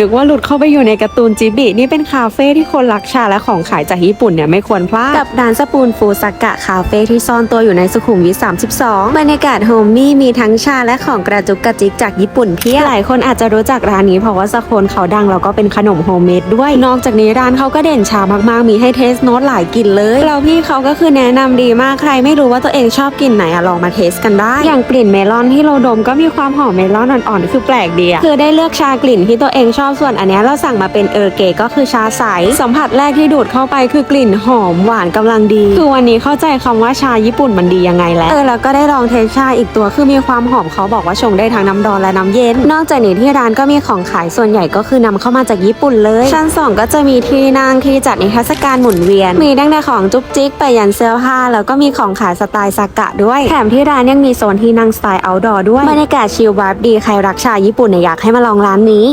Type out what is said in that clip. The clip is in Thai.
นึกว่าหลุดเข้าไปอยู่ในการ์ตูนจิบิ นี่เป็นคาเฟ่ที่คนรักชาและของขายจากญี่ปุ่นเนี่ยไม่ควรพลาด กับร้านสปูนฟูสกะคาเฟ่ที่ซ่อนตัวอยู่ในสุขุมวิท 32 บรรยากาศโฮมมี่มีทั้งชาและของกระจุกกระจิกจากญี่ปุ่นเพียบหลายคนอาจจะรู้จักร้านนี้เพราะว่าสโคนเขาดังแล้วก็เป็นขนมโฮมเมดด้วย นอกจากนี้ร้านเขาก็เด่นชามากๆ มีให้เทสโน้ตหลายกลิ่นเลยแล้วพี่เขาก็คือแนะนำดีมากใครไม่รู้ว่าตัวเองชอบกลิ่นไหนอะลองมาเทสกันได้ อย่างกลิ่นเมลอนที่เราดมก็มีความหอมเมลอนอ่อนๆคือแปลกดีอะคือได้เลือกชากลิ่นที่ตัวเองชอบส่วนอันเนี้ยเราสั่งมาเป็นเออร์เกก็คือชาใสสัมผัสแรกที่ดูดเข้าไปคือกลิ่นหอมหวานกำลังดี คือวันนี้เข้าใจคำว่าชาญี่ปุ่นมันดียังไงแล้วเออแล้วก็ได้ลองเทสชาอีกตัวคือมีความหอมเขาบอกว่าชงได้ทั้งน้ำร้อนและน้ำเย็น นอกจากนี้ที่ร้านก็มีของขายส่วนใหญ่ก็คือนำเข้ามาจากญี่ปุ่นเลย ชั้นสองก็จะมีที่นั่งที่จัดนิทรรศการหมุนเวียน มีตั้งแต่ของจุ๊บจิ๊กไปยันเสื้อผ้าแล้วก็มีของขายสไตล์ซากะด้วย แถมที่ร้านยังมีโซนที่นั่งสไตล์ outdoor ด้วยบรรยากาศชิลวาร์บดีใครรักชาญี่ปุ่นเนี่ยอยากให้มาลองร้านนี้